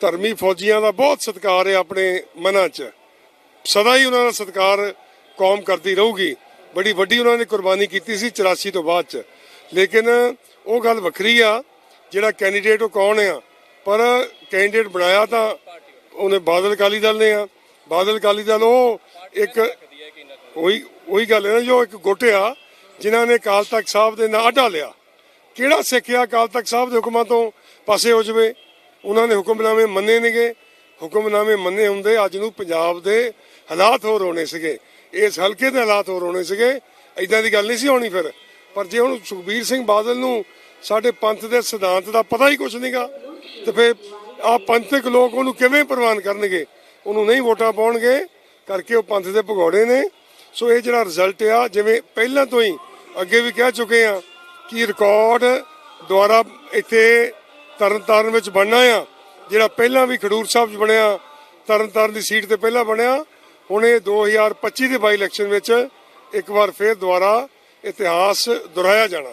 ਧਰਮੀ ਫੌਜੀਆਂ ਦਾ ਬਹੁਤ ਸਤਿਕਾਰ ਹੈ ਆਪਣੇ ਮਨਾਂ 'ਚ। ਸਦਾ ਹੀ ਉਹਨਾਂ ਦਾ ਸਤਿਕਾਰ ਕੌਮ ਕਰਦੀ ਰਹੂਗੀ। ਬੜੀ ਵੱਡੀ ਉਹਨਾਂ ਨੇ ਕੁਰਬਾਨੀ ਕੀਤੀ ਸੀ 84 ਤੋਂ ਬਾਅਦ 'ਚ। ਲੇਕਿਨ ਉਹ ਗੱਲ ਵੱਖਰੀ ਆ, ਜਿਹੜਾ ਕੈਂਡੀਡੇਟ ਉਹ ਕੌਣ ਆ? ਪਰ ਕੈਂਡੀਡੇਟ ਬਣਾਇਆ ਤਾਂ ਉਹਨੇ ਬਾਦਲ ਅਕਾਲੀ ਦਲ ਨੇ ਆ। ਬਾਦਲ ਅਕਾਲੀ ਦਲ ਉਹ ਇੱਕ ਉਹੀ ਉਹੀ ਗੱਲ ਹੈ ਨਾ ਜੋ ਇੱਕ ਗੁੱਟ ਆ, ਜਿਨ੍ਹਾਂ ਨੇ ਅਕਾਲ ਤਖਤ ਸਾਹਿਬ ਦੇ ਨਾਂ ਅੱਡਾ ਲਿਆ। ਕਿਹੜਾ ਸਿੱਖਿਆ ਅਕਾਲ ਤਖਤ ਸਾਹਿਬ ਦੇ ਹੁਕਮਾਂ ਤੋਂ ਪਾਸੇ ਹੋ ਜਵੇ? ਉਹਨਾਂ ਨੇ ਹੁਕਮਨਾਮੇ ਮੰਨੇ ਨੇਗੇ। ਹੁਕਮਨਾਮੇ ਮੰਨੇ ਹੁੰਦੇ ਅੱਜ ਨੂੰ ਪੰਜਾਬ ਦੇ ਹਾਲਾਤ ਹੋਰ ਹੋਣੇ ਸੀਗੇ। ਇਸ ਹਲਕੇ ਦੇ ਹਾਲਾਤ ਹੋਰ ਹੋਣੇ ਸੀਗੇ। ਐਦਾਂ ਦੀ ਗੱਲ ਨਹੀਂ ਸੀ ਹੋਣੀ ਫਿਰ। ਪਰ ਜੇ ਹੁਣ ਸੁਖਬੀਰ ਸਿੰਘ ਬਾਦਲ ਨੂੰ ਸਾਡੇ ਪੰਥ ਦੇ ਸਿਧਾਂਤ ਦਾ ਪਤਾ ਹੀ ਕੁਝ ਨਹੀਂਗਾ, ਤੇ ਫਿਰ ਆ ਪੰਥਕ ਲੋਕ ਉਹਨੂੰ ਕਿਵੇਂ ਪ੍ਰਵਾਨ ਕਰਨਗੇ? ਉਹਨੂੰ ਨਹੀਂ ਵੋਟਾਂ ਪਾਉਣਗੇ, ਕਰਕੇ ਉਹ ਪੰਥ ਦੇ ਭਗੌੜੇ ਨੇ। ਸੋ ਇਹ ਜਿਹੜਾ ਰਿਜ਼ਲਟ ਆ, ਜਿਵੇਂ ਪਹਿਲਾਂ ਤੋਂ ਹੀ ਅੱਗੇ ਵੀ ਕਹਿ ਚੁੱਕੇ ਆ ਕਿ ਰਿਕਾਰਡ ਦੁਆਰਾ ਇੱਥੇ ਤਰਨਤਾਰਨ ਵਿੱਚ ਬਣਨਾ ਆ, ਜਿਹੜਾ ਪਹਿਲਾਂ ਵੀ ਖਡੂਰ ਸਾਹਿਬ 'ਚ ਬਣਿਆ, ਤਰਨਤਾਰਨ ਦੀ ਸੀਟ ਤੇ ਪਹਿਲਾਂ ਬਣਿਆ, ਹੁਣ ਇਹ 2025 ਦੇ ਬਾਈ ਇਲੈਕਸ਼ਨ ਵਿੱਚ ਇੱਕ ਵਾਰ ਫੇਰ ਦੁਬਾਰਾ ਇਤਿਹਾਸ ਦੁਹਰਾਇਆ ਜਾਣਾ